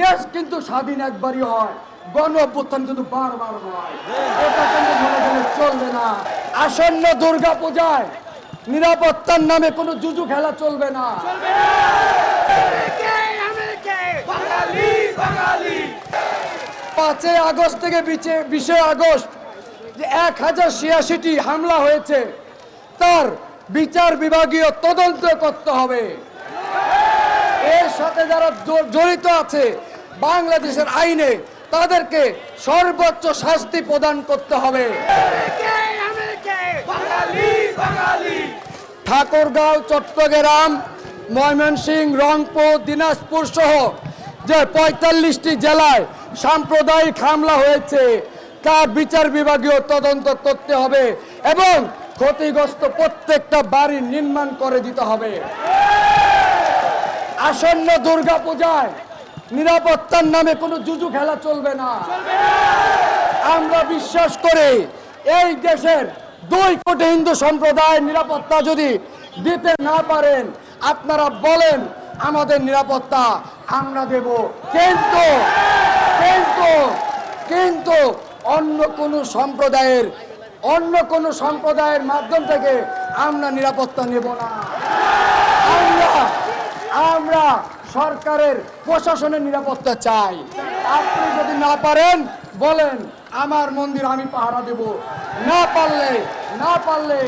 দেশ কিন্তু স্বাধীন একবারই হয় গণ কিন্তু বারবার হয়। মনে গেলে চলবে না। আসন্ন দুর্গা পূজায় নিরাপত্তার নামে কোনো জুজু খেলা চলবে না। পাঁচই আগস্ট থেকে বিশে আগস্ট যে এক হাজার ছিয়াশিটি হামলা হয়েছে, তার বিচার বিভাগীয় তদন্ত করতে হবে। এর সাথে যারা জড়িত আছে বাংলাদেশের আইনে তাদেরকে সর্বোচ্চ শাস্তি প্রদান করতে হবে। ঠাকুরগাঁও চট্টগ্রাম ময়মনসিংহ রংপুর দিনাজপুর সহ যে পঁয়তাল্লিশটি জেলায় সাম্প্রদায়িক হামলা হয়েছে তার বিচার বিভাগীয় তদন্ত করতে হবে এবং ক্ষতিগ্রস্ত প্রত্যেকটা বাড়ি নির্মাণ করে দিতে হবে। আসন্ন দুর্গা পূজায় নিরাপত্তার নামে কোনো জুজু খেলা চলবে না। আমরা বিশ্বাস করি এই দেশের দুই কোটি হিন্দু সম্প্রদায়ের নিরাপত্তা যদি দিতে না পারেন, আপনারা বলেন আমাদের নিরাপত্তা আমরা দেব। কিন্তু কিন্তু কিন্তু অন্য কোন সম্প্রদায়ের, অন্য কোন সম্প্রদায়ের মাধ্যম থেকে আমরা নিরাপত্তা নেব না। আমরা আমরা সরকারের প্রশাসনের নিরাপত্তা চাই। আপনি যদি না পারেন, বলেন, আমার মন্দির আমি পাহারা দেব। না পারলে না পারলে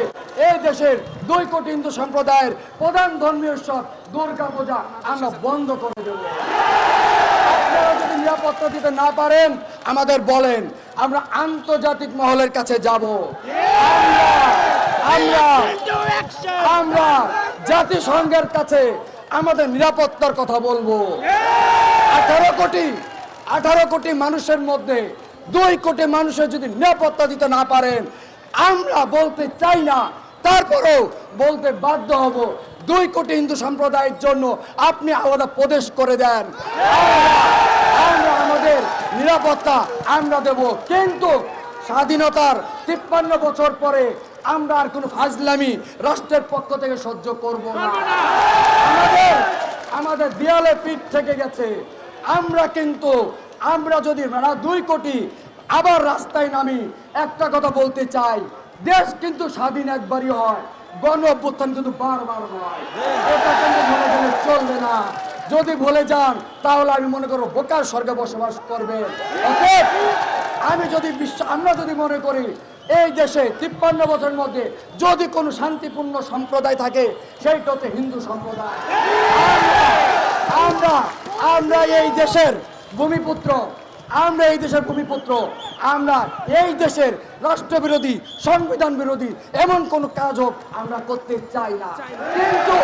এই দেশের দুই কোটি হিন্দু সম্প্রদায়ের প্রধান ধর্মীয় উৎসব দুর্গা পূজা আমরা বন্ধ করে দেব। আপনারা যদি নিরাপত্তা দিতে না পারেন, আমাদের বলেন, আমরা আন্তর্জাতিক মহলের কাছে যাব। আমরা আমরা জাতিসংঘের কাছে আমাদের নিরাপত্তার কথা বলব। আঠারো কোটি আঠারো কোটি মানুষের মধ্যে দুই কোটি মানুষের যদি নিরাপত্তা দিতে না পারেন, আমরা বলতে চাই না, তারপরেও বলতে বাধ্য হব। দুই কোটি হিন্দু সম্প্রদায়ের জন্য আপনি আলাদা প্রদেশ করে দেন। আমরা- আমাদের নিরাপত্তা আমরা দেব, কিন্তু স্বাধীনতার তিপ্পান্ন বছর পরে আমরা আর কোনো ফাজলামি রাষ্ট্রের পক্ষ থেকে সহ্য করব না। আমাদের আমাদের দেয়ালে পিঠ থেকে গেছে। আমরা কিন্তু আমরা যদি দুই কোটি আবার রাস্তায় নামি একটা কথা বলতে চাই দেশ কিন্তু স্বাধীন একবারই হয়। গণ অভ্যুত্থান কিন্তু বারবার হয়। এটা কিন্তু গেলে চলবে না। যদি ভুলে যান তাহলে আমি মনে করব বোকার স্বর্গে বসবাস করবে। অতএব আমি যদি বিশ্ব আমরা যদি মনে করি এই দেশে তিপ্পান্ন বছরের মধ্যে যদি কোনো শান্তিপূর্ণ সম্প্রদায় থাকে, সেইটা হচ্ছে হিন্দু সম্প্রদায়। আমরা- আমরা এই দেশের ভূমিপুত্র, আমরা এই দেশের ভূমিপুত্র, আমরা এই দেশের রাষ্ট্রবিরোধী সংবিধান বিরোধী এমন কোন হোক আমরা করতে চাই না। কিন্তু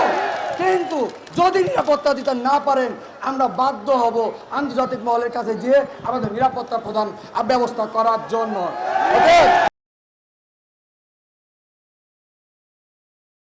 কিন্তু যদি নিরাপত্তা দিতে না পারেন, আমরা বাধ্য হব আন্তর্জাতিক মহলের কাছে যেয়ে আমাদের নিরাপত্তা প্রদান ব্যবস্থা করার জন্য।